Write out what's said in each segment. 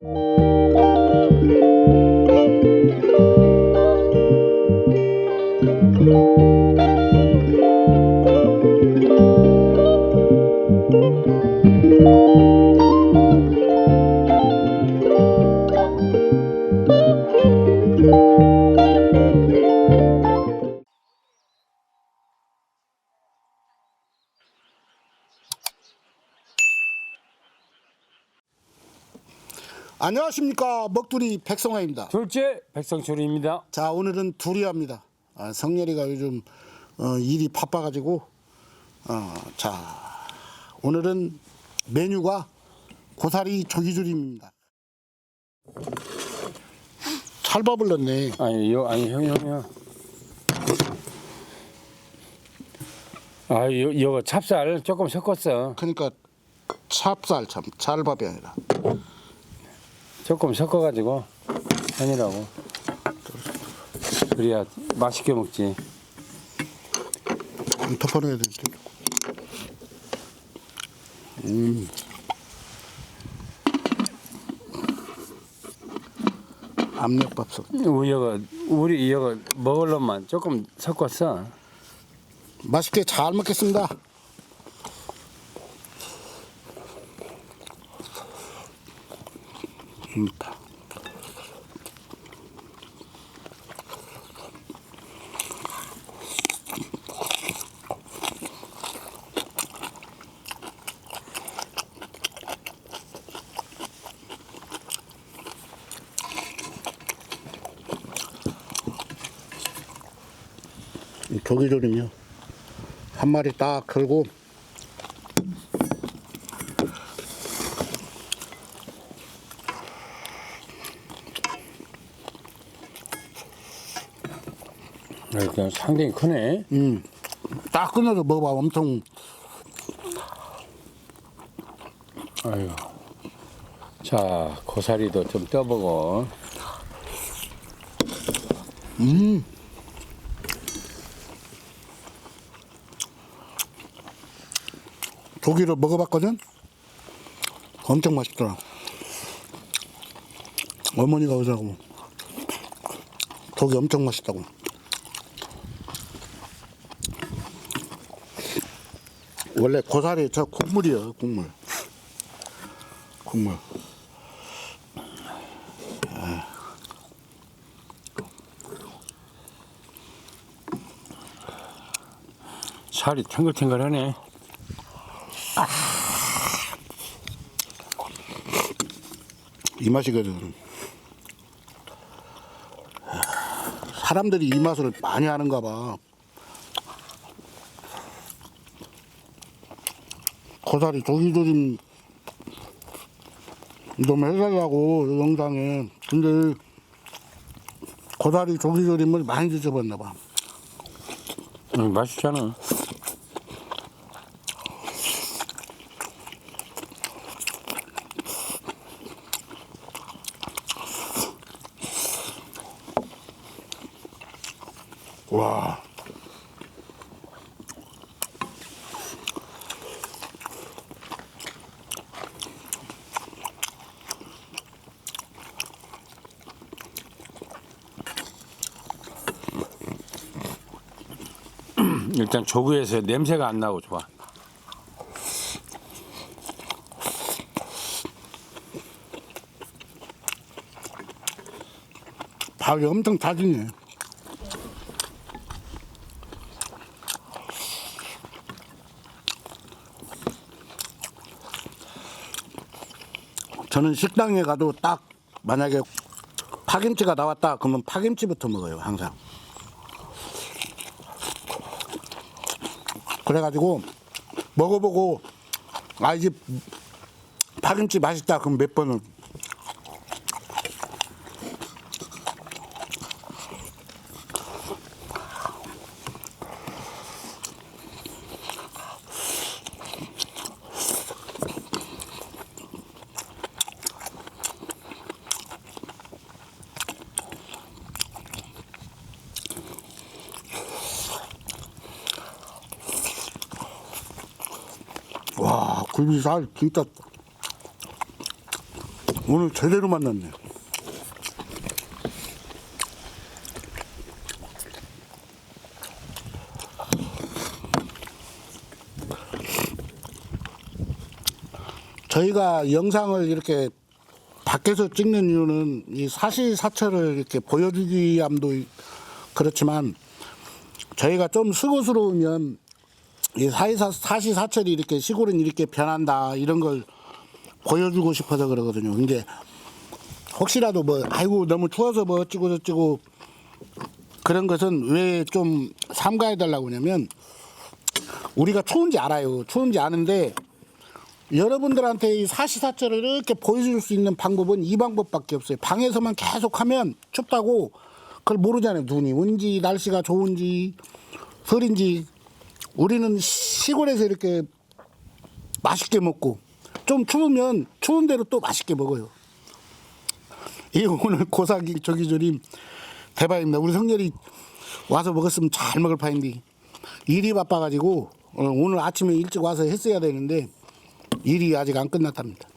you 안녕하십니까 먹두리 백성화입니다. 둘째 백성철입니다. 자 오늘은 두리화입니다. 아, 성렬이가 요즘 어, 일이 바빠가지고 어, 자 오늘은 메뉴가 고사리 조기조림입니다. 찰밥을 넣네. 아니 요 아니 형이 형이야. 아 요, 이거 찹쌀 조금 섞었어. 그러니까 찹쌀 참 찰밥이 아니라 조금 섞어가지고 아니라고. 그래야 맛있게 먹지. 좀 덮어놔야 돼. 음. 압력밥솥. 우리 이거 우리 이거 먹을 놈만 조금 섞었어. 맛있게 잘 먹겠습니다. 이 조기조림이요. 한 마리 딱 걸고 이렇게 상당히 크네. 음, 딱 끊어서 먹어봐 엄청 아유. 자 고사리도 좀 떠보고. 음. 조기를 먹어봤거든 엄청 맛있더라 어머니가 그러더라고 조기 엄청 맛있다고 원래 고사리 저 국물이에요 국물 국물 살이 탱글탱글하네. 이 맛이거든. 사람들이 이 맛을 많이 하는가 봐. 고사리 조기조림 좀 해달라고 영상에. 근데 고사리 조기조림을 많이 드셔봤나 봐. 음, 맛있잖아. 와. 일단 조구에서 냄새가 안 나고 좋아. 밥이 엄청 다지네. 저는 식당에 가도 딱 만약에 파김치가 나왔다 그러면 파김치부터 먹어요 항상. 그래가지고 먹어보고 아이집 파김치 맛있다. 그럼 몇 번은 와 굴비살 진짜 오늘 제대로 만났네. 저희가 영상을 이렇게 밖에서 찍는 이유는 이 사실사철을 이렇게 보여주기 위함도 그렇지만 저희가 좀 수고스러우면 이 사시사, 사시사철이 이렇게 시골은 이렇게 변한다 이런 걸 보여주고 싶어서 그러거든요. 근데 혹시라도 뭐 아이고 너무 추워서 뭐 어찌고 저찌고 그런 것은 왜 좀 삼가해 달라고 하냐면 우리가 추운지 알아요. 추운지 아는데 여러분들한테 이 사시사철을 이렇게 보여줄 수 있는 방법은 이 방법밖에 없어요. 방에서만 계속 하면 춥다고 그걸 모르잖아요. 눈이 온지 날씨가 좋은지 설인지 우리는 시골에서 이렇게 맛있게 먹고 좀 추우면 추운 대로 또 맛있게 먹어요. 이 오늘 고사기 조기조림 대박입니다. 우리 성렬이 와서 먹었으면 잘 먹을 파인데 일이 바빠가지고 어, 오늘 아침에 일찍 와서 했어야 되는데 일이 아직 안 끝났답니다.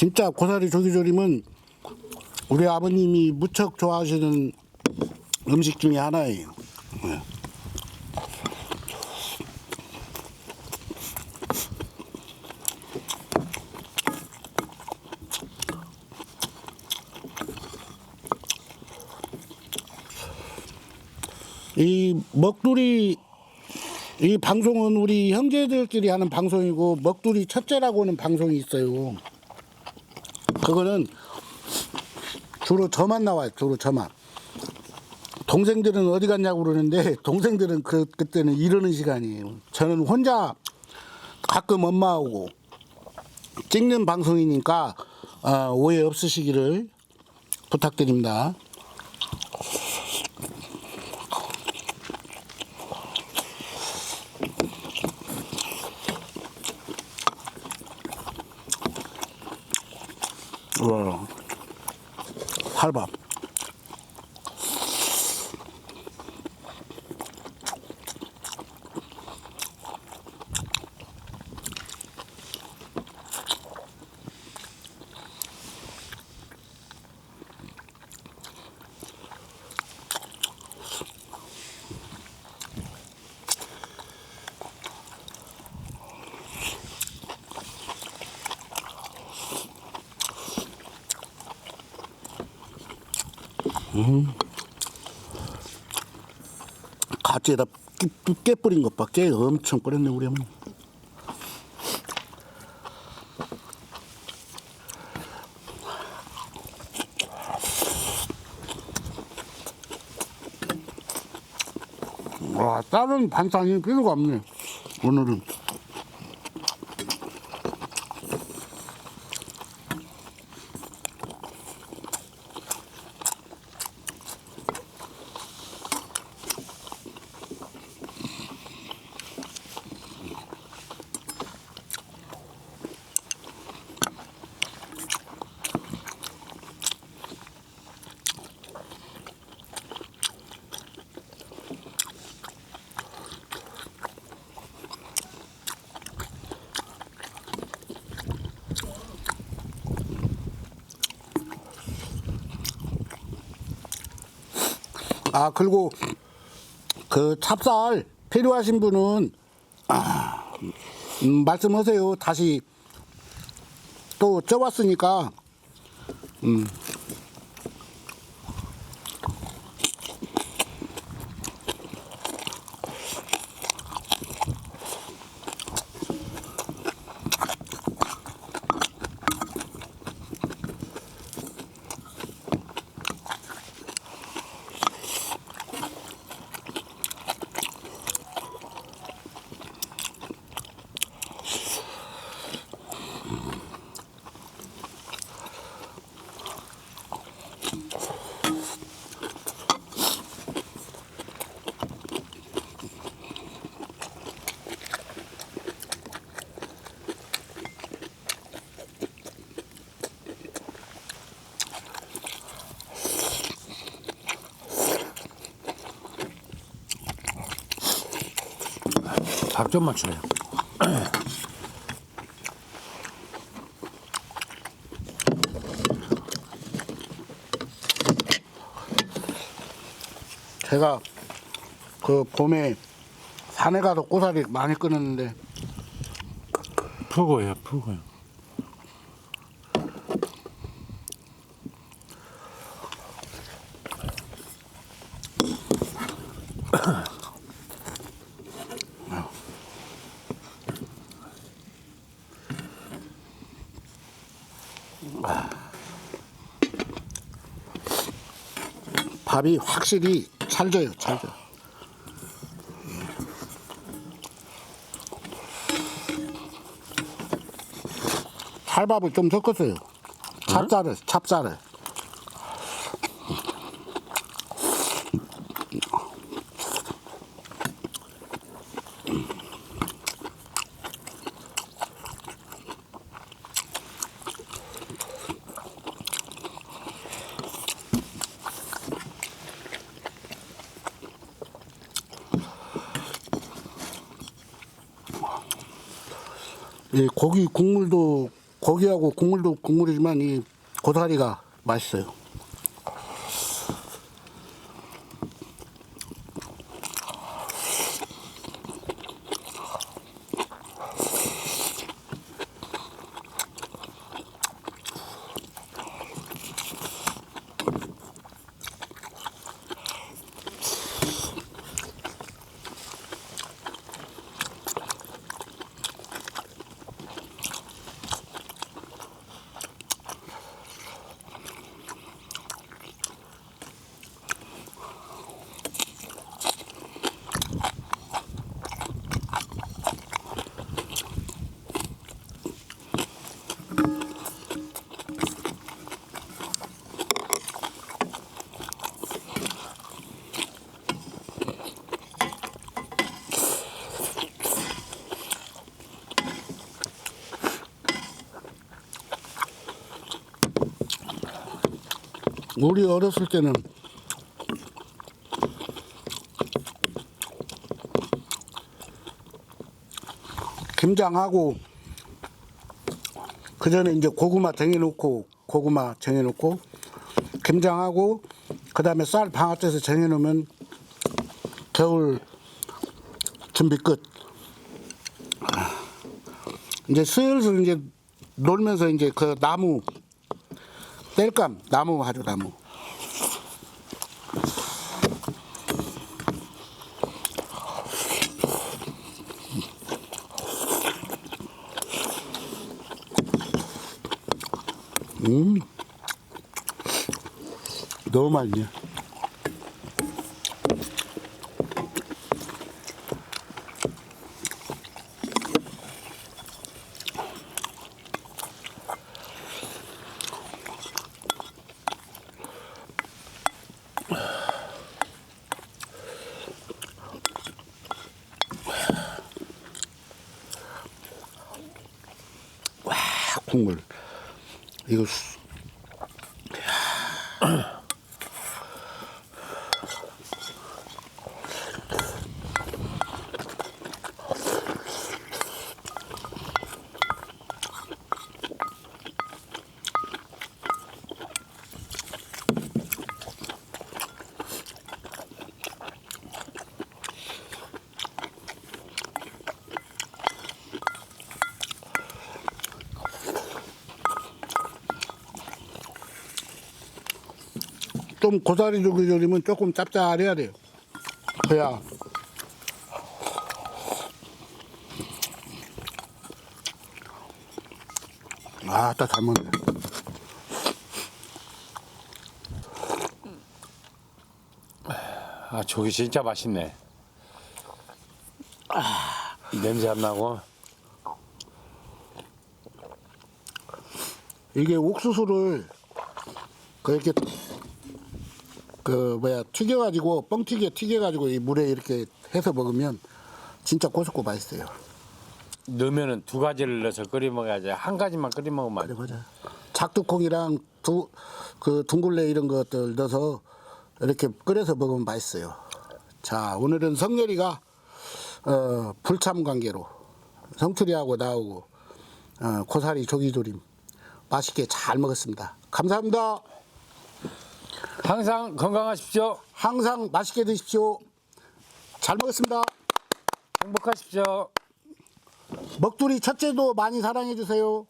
진짜 고사리 조기조림은 우리 아버님이 무척 좋아하시는 음식 중에 하나예요. 네. 이 먹두리 이 방송은 우리 형제들끼리 하는 방송이고 먹두리 첫째라고 하는 방송이 있어요. 그거는 주로 저만 나와요. 주로 저만. 동생들은 어디 갔냐고 그러는데 동생들은 그 그때는 이러는 시간이에요. 저는 혼자 가끔 엄마하고 찍는 방송이니까 어, 오해 없으시기를 부탁드립니다. 가지에다 깨, 깨 뿌린 것 봐. 깨 엄청 뿌렸네 우리 어머니. 와 다른 반찬이 필요가 없네 오늘은. 아 그리고 그 찹쌀 필요하신 분은 아, 음, 말씀하세요. 다시 또 쪄봤으니까 음. 밥좀 맞춰요. 제가 그 봄에 산에 가서 고사리 많이 끊었는데 푸고요, 푸고요. 밥이 확실히 찰져요, 찰져. 찰밥을 좀 섞었어요. 찹쌀을, 찹쌀을. 이 고기 국물도 고기하고 국물도 국물이지만 이 고사리가 맛있어요. 우리 어렸을 때는 김장하고 그 전에 이제 고구마 쟁여놓고 고구마 쟁여놓고 김장하고 그 다음에 쌀 방아떼서 쟁여놓으면 겨울 준비 끝. 아, 이제 슬슬 이제 놀면서 이제 그 나무 뗄감 나무 하죠 나무. 음, 너무 맛있네. 와 국물. 이거 수- 좀 고사리 조기 조리면 조금 짭짤해야 돼요. 그래야 아따 잘 먹네. 아, 저기 진짜 맛있네. 아, 냄새 안 나고. 이게 옥수수를 그렇게 그 뭐야 튀겨가지고 뻥튀기에 튀겨가지고 이 물에 이렇게 해서 먹으면 진짜 고소고 맛있어요. 넣으면은 두 가지를 넣어서 끓여 먹어야지 한 가지만 끓여 먹으면 안 돼. 맞아. 작두콩이랑 두 그 둥글레 이런 것들 넣어서 이렇게 끓여서 먹으면 맛있어요. 자 오늘은 성렬이가 어, 불참 관계로 성투리하고 나오고 어, 고사리 조기조림 맛있게 잘 먹었습니다. 감사합니다. 항상 건강하십시오. 항상 맛있게 드십시오. 잘 먹었습니다. 행복하십시오. 먹두리 첫째도 많이 사랑해 주세요.